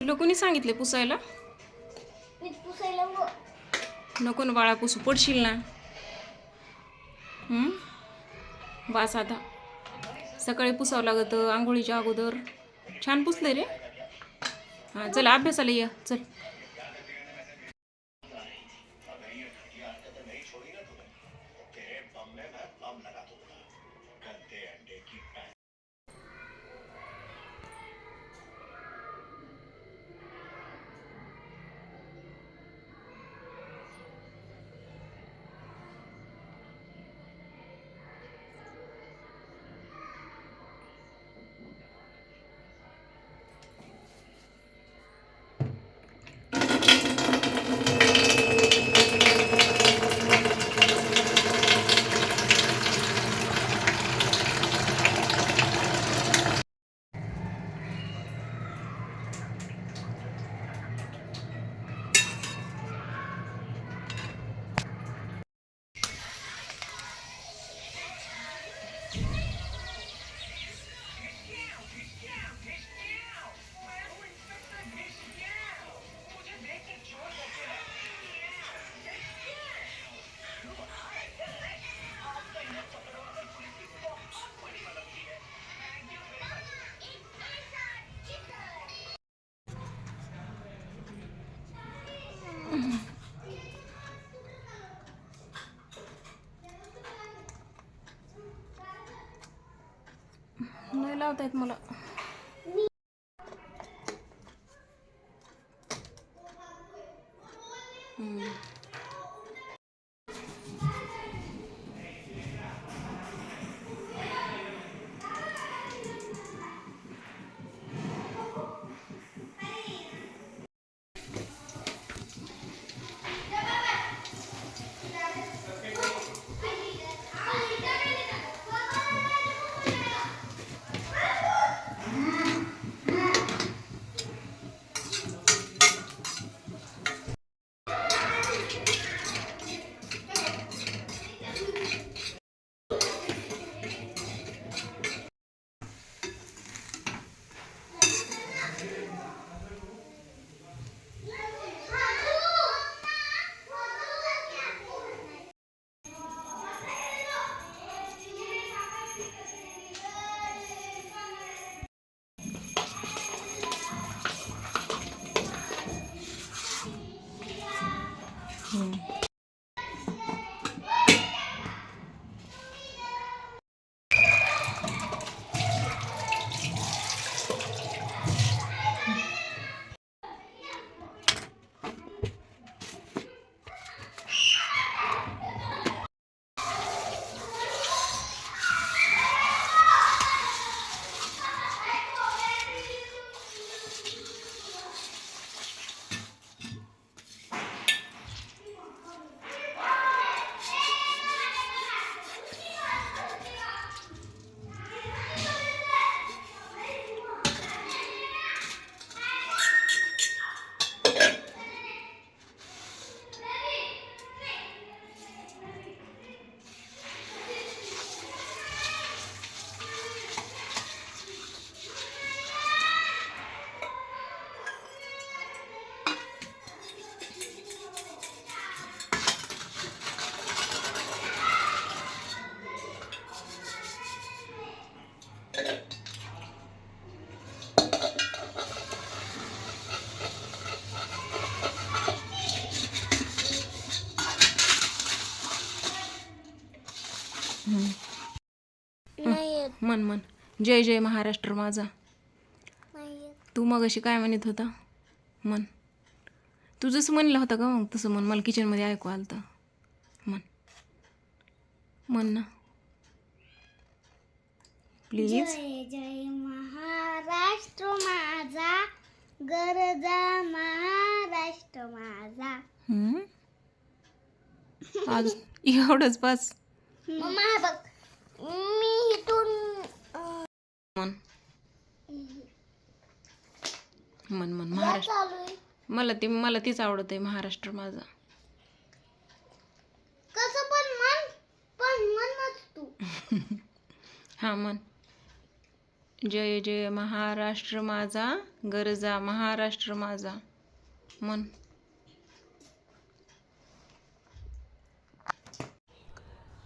तुला कोणी सांगितले पुसायला? नको. ना बाळा पुसू. पडशील ना. हं? बास आता. सकाळी पुसावं लागतं आंघोळीच्या अगोदर. छान पुसले रे. हां चल अभ्यासाला ये. चल. नाही लावता येत मला नाही येत मन मन जय जय महाराष्ट्र माझा. नाही येत तू मग अशी काय म्हणत होता? मन तू जसं म्हणलं होतं का मग तसं म्हण. मला किचनमध्ये ऐकू आलं तर म्हण. म्हण ना. प्लीज जय जय महाराष्ट्र माझा. गरजा महाराष्ट्र माझा. हम्म? आज एवढंच बस. मम्मा बघ मी इथून मन मन मन महाराष्ट्र. मला ते मला तीच आवडत आहे महाराष्ट्र माझा. कसं पण म्हण पण म्हणच तू. हां मन जय जय महाराष्ट्र माझा गरजा महाराष्ट्र माझा. मन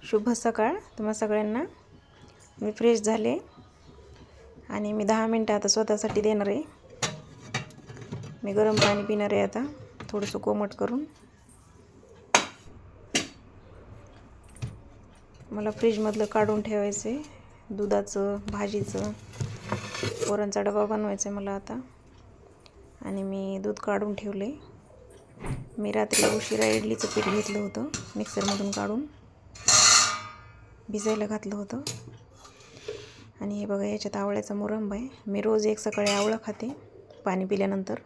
शुभ सकाळ. तुम्हा सगळ्यांना मी फ्रेश झाले आणि मी दहा मिनटं आता स्वतःसाठी देणार आहे. मी गरम पाणी पिणार आहे आता थोडंसं कोमट करून. मला फ्रीजमधलं काढून ठेवायचं आहे दुधाचं भाजीचं. पोरांचा डबा बनवायचा आहे मला आता. आणि मी दूध काढून ठेवले मी रात्री उशिरा इडलीचं पीठ घेतलं होतं मिक्सरमधून काढून. भिजायला घातलं होतं. आणि हे बघा याच्यात आवळ्याचा मुरंब आहे. मी रोज एक सकाळी आवळं खाते पाणी पिल्यानंतर.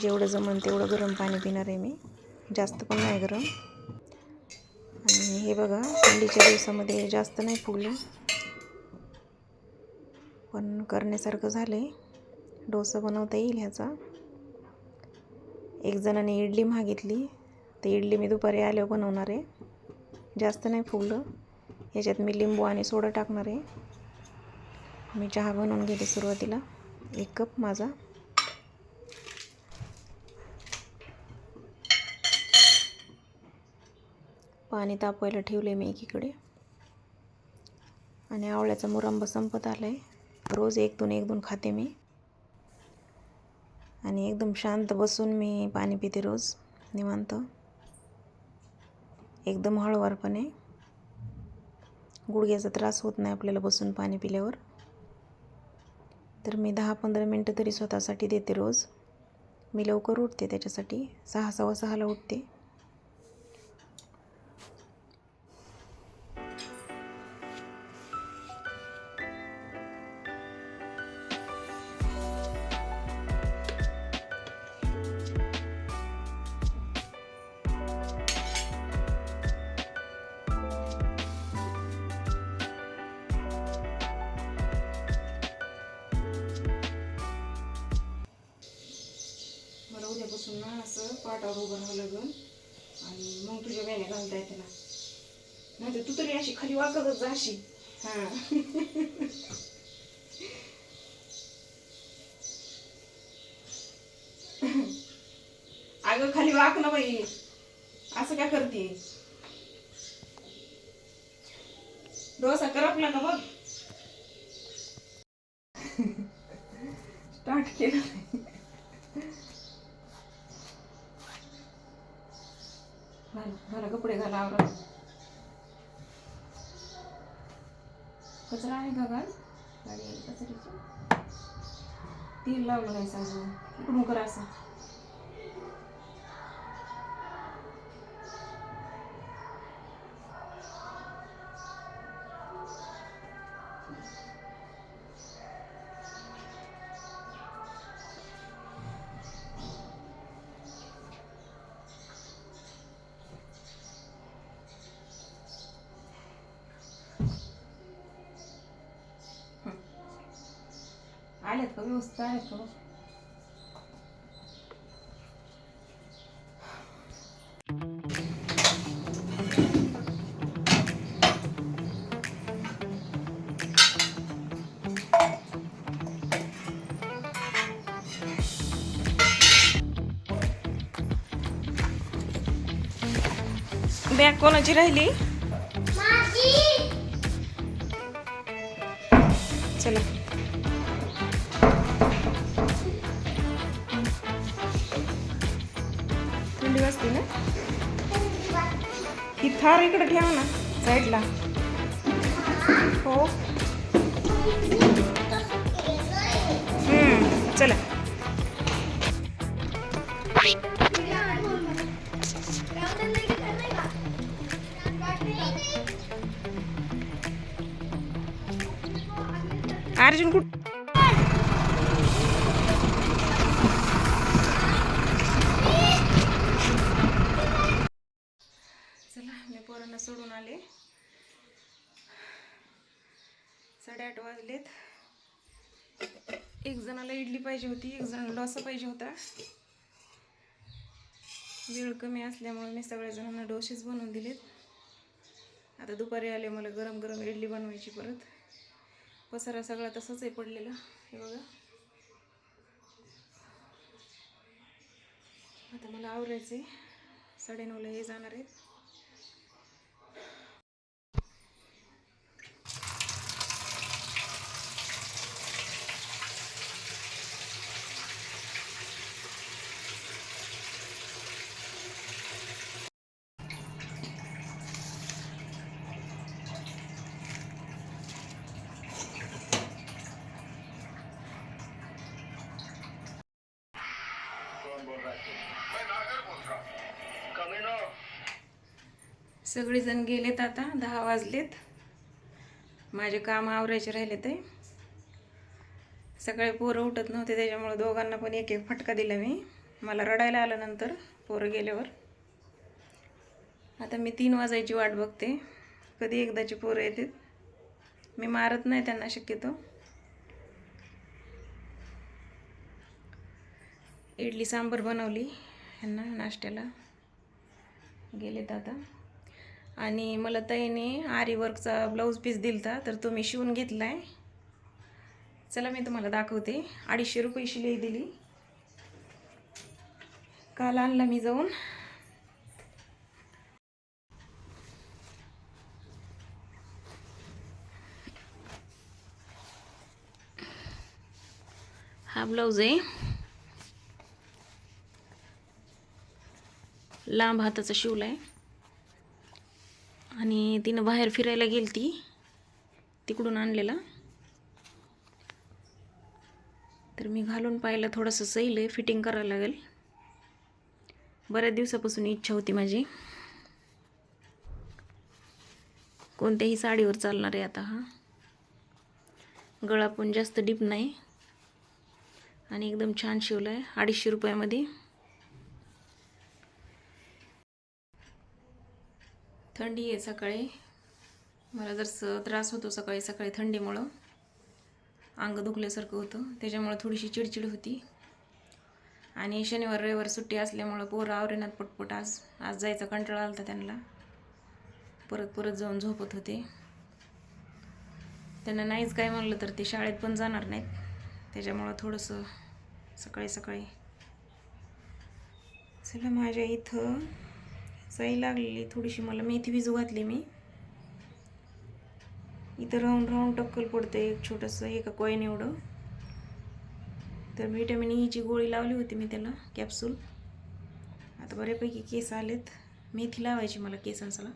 जेवढं जमन तेवढं गरम पाणी पिणार आहे मी. जास्त पण नाही गरम. आणि हे बघा थंडीच्या दिवसामध्ये जास्त नाही फुगलं. पण करण्यासारखं झालं आहे डोसा बनवता येईल ह्याचा. एक जणाने इडली मागितली. तर इडली मी दुपारी आल्यावर बनवणार आहे. जास्त नाही फुगलं. ह्याच्यात मी लिंबू आणि सोडा टाकणार आहे. मी चहा बनवून घेते सुरुवातीला. एक कप माझा. पाणी तापवायला ठेवले मी एकीकडे. आणि आवळ्याचा मुरंब संपत आला आहे रोज एक दोन एक दोन खाते मी. आणि एकदम शांत बसून मी पाणी पिते रोज निवांत. एकदम हळूवारपणे गुडघ्याचा त्रास होत नाही आपल्याला बसून पाणी पिल्यावर. तर मी दहा पंधरा मिनटं तरी स्वतःसाठी देते रोज. मी लवकर उठते त्याच्यासाठी. सहा सव्वा सहाला उठते. पाटावर उभं राहावं लागेल. आणि मग तुझ्या वेण्या घालता येते ना. नाही तू तरी अशी खाली वाकतच जा अशी. हां. अगं खाली वाक ना बाई. असं काय करते? डोसा करपला का बघ. स्टार्ट केलं घाल घाला कपडे घाला आवरा. कचरा आहे गगन गाडी आहे कचऱ्याची? तेल लावलं नाही सांगून इकडून करा असं. आलेत का व्यवस्थित आलेत का बघ बॅग कोणाची राहिली थार इकडे ठेवा ना साईडला. हो. चला. अर्जुन कुठ चला मी सोडून आले. साडेआठ वाजलेत. एक जणाला इडली पाहिजे होती एक जण डोसा पाहिजे होता. वेळ कमी असल्यामुळे मी सगळ्या जणांना डोसेच बनवून दिलेत. आता दुपारी आले मला गरम गरम इडली बनवायची परत. पसारा सगळा तसंच आहे पडलेला हे बघा. आता मला आवरायचे साडेनऊला हे जाणार आहेत. सगळेजण गेलेत आता दहा वाजलेत. माझे काम आवरायचे राहिले ते. सकाळी पोरं उठत नव्हते त्याच्यामुळे दोघांना पण एक एक फटका दिला मी. मला रडायला आलं नंतर पोरं गेल्यावर. आता मी तीन वाजायची वाट बघते. कधी एकदाची पोरं येतात मी मारत नाही त्यांना शक्यतो. इडली सांबर बनवली ह्यांना नाश्त्याला. गेले आता आणि मला ताईने आरी वर्कचा ब्लाऊज पीस दिलता तर तो मी शिवून घेतला आहे चला मी तुम्हाला दाखवते. अडीचशे रुपये शिलाई दिली. काल आणला मी जाऊन. हा ब्लाऊज आहे. लांब हाताचा शिवला आहे. आणि तिनं बाहेर फिरायला गेली ती तिकडून आणलेला. तर मी घालून पाहिलं थोडंसं सैल आहे फिटिंग करायला लागेल. बऱ्याच दिवसापासून इच्छा होती माझी. कोणत्याही साडीवर चालणार आहे आता हा. गळा पण जास्त डीप नाही. आणि एकदम छान शिवला आहे अडीचशे रुपयामध्ये. थंडी आहे सकाळी. मला जर त्रास होतो सकाळी सकाळी थंडीमुळं. अंग दुखल्यासारखं होतं. त्याच्यामुळं थोडीशी चिडचिड होती. आणि शनिवार रविवार सुट्टी असल्यामुळं पोरं आवरेनात पटपट आज आज जायचा कंटाळा आला होता त्यांना. परत परत जाऊन झोपत होते. त्यांना नाहीच काय म्हणलं तर ते शाळेत पण जाणार नाहीत. त्याच्यामुळं थोडंसं सकाळी सकाळी. चला माझ्या इथं सही लागलेली थोडीशी मला. मेथी भिजू घातली मी. इथं राहून राहून टक्कल पडतं एक छोटंसं एका कॉईन एवढं. तर व्हिटॅमिन ईची e गोळी लावली होती मी त्याला कॅप्सूल आता बऱ्यापैकी केस आलेत. मेथी लावायची मला केसांसाला.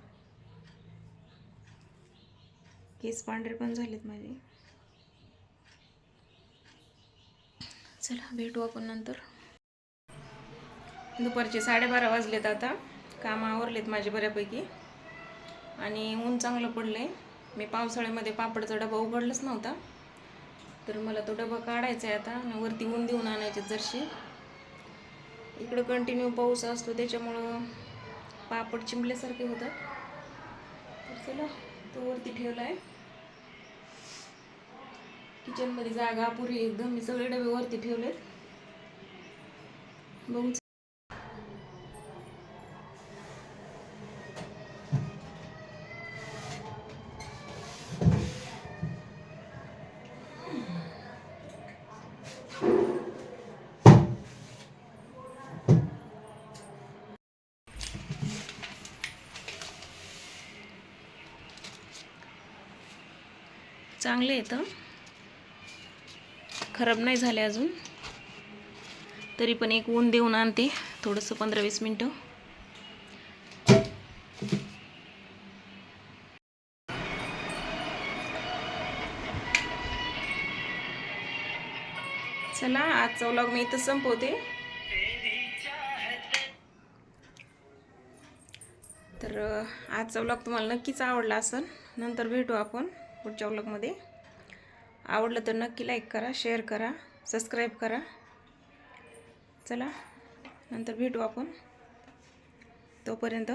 केस पांढरे पण झालेत माझे. चला भेटू आपण नंतर. दुपारचे साडेबारा वाजलेत आता. काम आवरलेत माझे बऱ्यापैकी. आणि ऊन चांगलं पडलं आहे मी पावसाळ्यामध्ये पापडचा डबा उघडलाच नव्हता. तर मला तो डबा काढायचा आहे आता आणि वरती ऊन देऊन आणायचे जरशी. इकडं कंटिन्यू पाऊस असतो त्याच्यामुळं पापड चिंबल्यासारखे होतात. तर चला तो वरती ठेवला आहे किचनमध्ये जागा पुरी एकदम. मी सगळे डबे वरती ठेवलेत. बघू चांगले येतं खराब नाही झाले अजून. तरी पण एक ऊन देऊन आणते थोडंसं पंधरा वीस मिनटं. चला आजचा व्लॉग मी इथं संपवते. तर आजचा व्लॉग तुम्हाला नक्कीच आवडला असेल नंतर भेटू आपण. पुढच्या व्लॉगमध्ये आवडलं तर नक्की लाईक करा शेअर करा सबस्क्राईब करा. चला नंतर भेटू आपण. तोपर्यंत